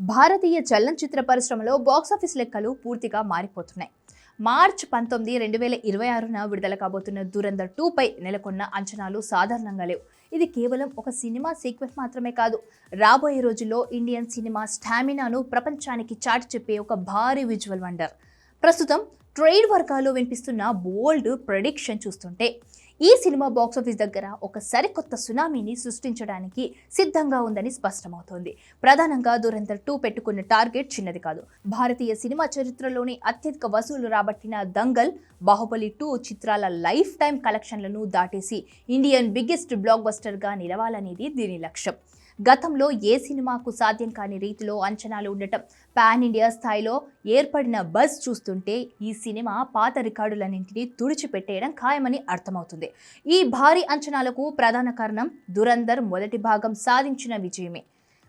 భారతీయ చలనచిత్ర పరిశ్రమలో బాక్సాఫీస్ లెక్కలు పూర్తిగా మారిపోతున్నాయి. మార్చ్ పంతొమ్మిది రెండు వేల ఇరవై ఆరున విడుదల కాబోతున్న దురందర్ టూపై నెలకొన్న అంచనాలు సాధారణంగా లేవు. ఇది కేవలం ఒక సినిమా సీక్వెన్స్ మాత్రమే కాదు. రాబోయే రోజుల్లో ఇండియన్ సినిమా స్టామినాను ప్రపంచానికి చాటి చెప్పే ఒక భారీ విజువల్ వండర్. ప్రస్తుతం ట్రేడ్ వర్గాల్లో వినిపిస్తున్న బోల్డ్ ప్రెడిక్షన్ చూస్తుంటే ఈ సినిమా బాక్సాఫీస్ దగ్గర ఒక సరికొత్త సునామీని సృష్టించడానికి సిద్ధంగా ఉందని స్పష్టమవుతోంది. ప్రధానంగా దురంధర్ టూ పెట్టుకున్న టార్గెట్ చిన్నది కాదు. భారతీయ సినిమా చరిత్రలోని అత్యధిక వసూలు రాబట్టిన దంగల్ బాహుబలి టూ చిత్రాల లైఫ్ టైం కలెక్షన్లను దాటేసి ఇండియన్ బిగ్గెస్ట్ బ్లాక్ బస్టర్గా నిలవాలనేది దీని లక్ష్యం. గతంలో ఏ సినిమాకు సాధ్యం కాని రీతిలో అంచనాలు ఉండటం. పాన్ ఇండియా స్థాయిలో ఏర్పడిన బజ్ చూస్తుంటే ఈ సినిమా పాత రికార్డులన్నింటినీ తుడిచిపెట్టేయడం ఖాయమని అర్థమవుతుంది. ఈ భారీ అంచనాలకు ప్రధాన కారణం దురందర్ మొదటి భాగం సాధించిన విజయమే.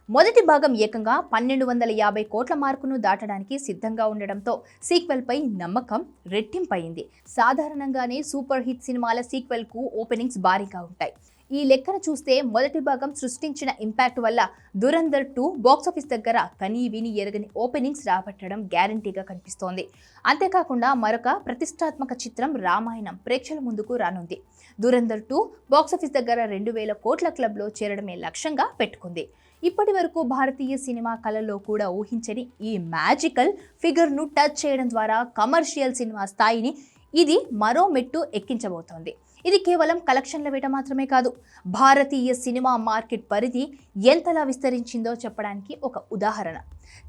మొదటి భాగం ఏకంగా పన్నెండు వందల యాభై కోట్ల మార్కును దాటడానికి సిద్ధంగా ఉండడంతో సీక్వెల్పై నమ్మకం రెట్టింపయింది. సాధారణంగానే సూపర్ హిట్ సినిమాల సీక్వెల్కు ఓపెనింగ్స్ భారీగా ఉంటాయి. ఈ లెక్కన చూస్తే మొదటి భాగం సృష్టించిన ఇంపాక్ట్ వల్ల దురందర్ టూ బాక్సాఫీస్ దగ్గర కనీ విని ఎరగని ఓపెనింగ్స్ రాబట్టడం గ్యారంటీగా కనిపిస్తోంది. అంతేకాకుండా మరొక ప్రతిష్టాత్మక చిత్రం రామాయణం ప్రేక్షకుల ముందుకు రానుంది. దురందర్ టూ బాక్సాఫీస్ దగ్గర రెండు వేల కోట్ల క్లబ్లో చేరడమే లక్ష్యంగా పెట్టుకుంది. ఇప్పటి వరకు భారతీయ సినిమా కళలో కూడా ఊహించని ఈ మ్యాజికల్ ఫిగర్ను టచ్ చేయడం ద్వారా కమర్షియల్ సినిమా స్థాయిని ఇది మరో మెట్టు ఎక్కించబోతోంది. ఇది కేవలం కలెక్షన్ల వేట మాత్రమే కాదు భారతీయ సినిమా మార్కెట్ పరిధి ఎంతలా విస్తరించిందో చెప్పడానికి ఒక ఉదాహరణ.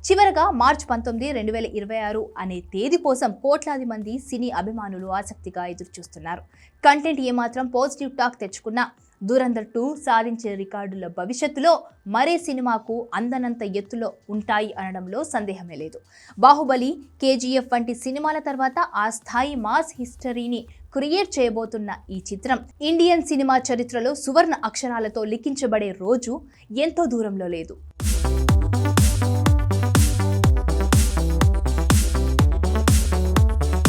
చివరగా మార్చ్ పంతొమ్మిది రెండు వేల ఇరవై ఆరు అనే తేదీ కోసం కోట్లాది మంది సినీ అభిమానులు ఆసక్తిగా ఎదురుచూస్తున్నారు. కంటెంట్ ఏమాత్రం పాజిటివ్ టాక్ తెచ్చుకున్నా దూరందర్ టూ సాధించే రికార్డుల భవిష్యత్తులో మరే సినిమాకు అందనంత ఎత్తులో ఉంటాయి అనడంలో సందేహమే లేదు. బాహుబలి కేజీఎఫ్ వంటి సినిమాల తర్వాత ఆ స్థాయి మాస్ హిస్టరీని క్రియేట్ చేయబోతున్న ఈ చిత్రం. ఇండియన్ సినిమా చరిత్రలో సువర్ణ అక్షరాలతో లిఖించబడే రోజు ఎంతో దూరంలో లేదు.